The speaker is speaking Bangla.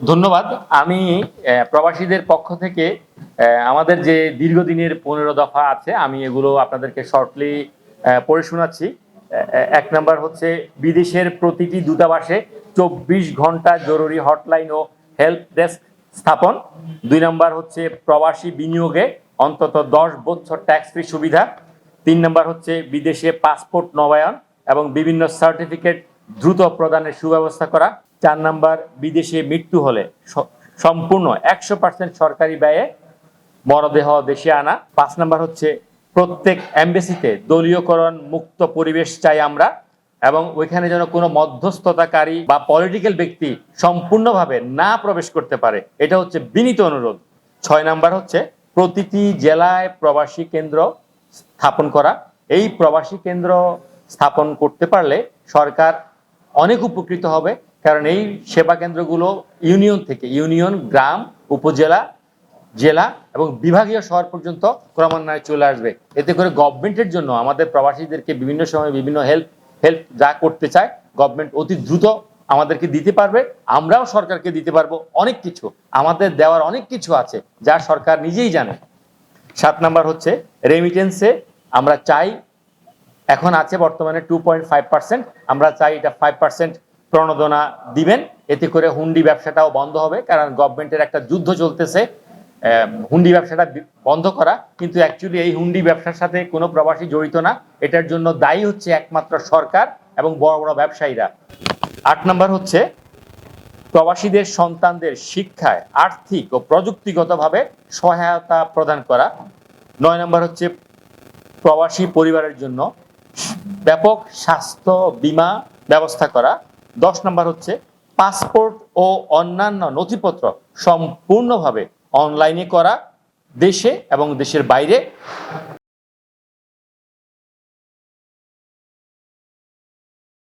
ধন্যবাদ। আমি প্রবাসীদের পক্ষ থেকে আমাদের যে দীর্ঘদিনের পনেরো দফা আছে, আমি এগুলো আপনাদেরকে শর্টলি পড়ে শোনাচ্ছি। এক নাম্বার হচ্ছে, বিদেশের প্রতিটি দূতাবাসে চব্বিশ ঘণ্টা জরুরি হটলাইন ও হেল্প ডেস্ক স্থাপন। দুই নাম্বার হচ্ছে, প্রবাসী বিনিয়োগে অন্তত দশ বছর ট্যাক্স ফ্রি সুবিধা। তিন নাম্বার হচ্ছে, বিদেশে পাসপোর্ট নবায়ন এবং বিভিন্ন সার্টিফিকেট দ্রুত প্রদানের সুব্যবস্থা করা। চার নাম্বার, বিদেশে মৃত্যু হলে সম্পূর্ণ একশো পার্সেন্ট সরকারি ব্যয়ে মরদেহ দেশে আনা। পাঁচ নাম্বার হচ্ছে, প্রত্যেক এমবেসিতে দলীয়করণ মুক্ত পরিবেশ চাই আমরা এবং ওইখানে যেন কোনো মধ্যস্থতাকারী বা পলিটিক্যাল ব্যক্তি সম্পূর্ণভাবে না প্রবেশ করতে পারে। এটা হচ্ছে বিনীত অনুরোধ। ছয় নাম্বার হচ্ছে, প্রতিটি জেলায় প্রবাসী কেন্দ্র স্থাপন করা। এই প্রবাসী কেন্দ্র স্থাপন করতে পারলে সরকার অনেক উপকৃত হবে। কারণ এই সেবা কেন্দ্রগুলো ইউনিয়ন থেকে, ইউনিয়ন, গ্রাম, উপজেলা, জেলা এবং বিভাগীয় শহর পর্যন্ত ক্রমান্বয়ে চলে আসবে। এতে করে গভর্নমেন্টের জন্য আমাদের প্রবাসীদেরকে বিভিন্ন সময় বিভিন্ন হেল্প হেল্প যা করতে চায়, গভর্নমেন্ট অতি দ্রুত আমাদেরকে দিতে পারবে। আমরাও সরকারকে দিতে পারব অনেক কিছু। আমাদের দেওয়ার অনেক কিছু আছে যা সরকার নিজেই জানে। সাত নাম্বার হচ্ছে রেমিটেন্সে আমরা চাই, এখন আছে বর্তমানে টু পয়েন্ট ফাইভ পার্সেন্ট আমরা চাই এটা ফাইভ পার্সেন্ট প্রণোদনা দিবেন। এতে করে হুন্ডি ব্যবসাটাও বন্ধ হবে, কারণ গভর্নমেন্টের একটা যুদ্ধ চলতেছে। হুন্ডি ব্যবসাটা বন্ধ করা, কিন্তু অ্যাকচুয়ালি এই হুন্ডি ব্যবসার সাথে কোনো প্রবাসী জড়িত না। এটার জন্য দায়ী হচ্ছে একমাত্র সরকার এবং বড় বড় ব্যবসায়ীরা। আট নম্বর হচ্ছে, প্রবাসীদের সন্তানদের শিক্ষায় আর্থিক ও প্রযুক্তিগতভাবে সহায়তা প্রদান করা। নয় নম্বর হচ্ছে, প্রবাসী পরিবারের জন্য ব্যাপক স্বাস্থ্য বীমা ব্যবস্থা করা। দশ নম্বর হচ্ছে পাসপোর্ট ও অন্যান্য নথিপত্র সম্পূর্ণভাবে অনলাইনে করা দেশে এবং দেশের বাইরে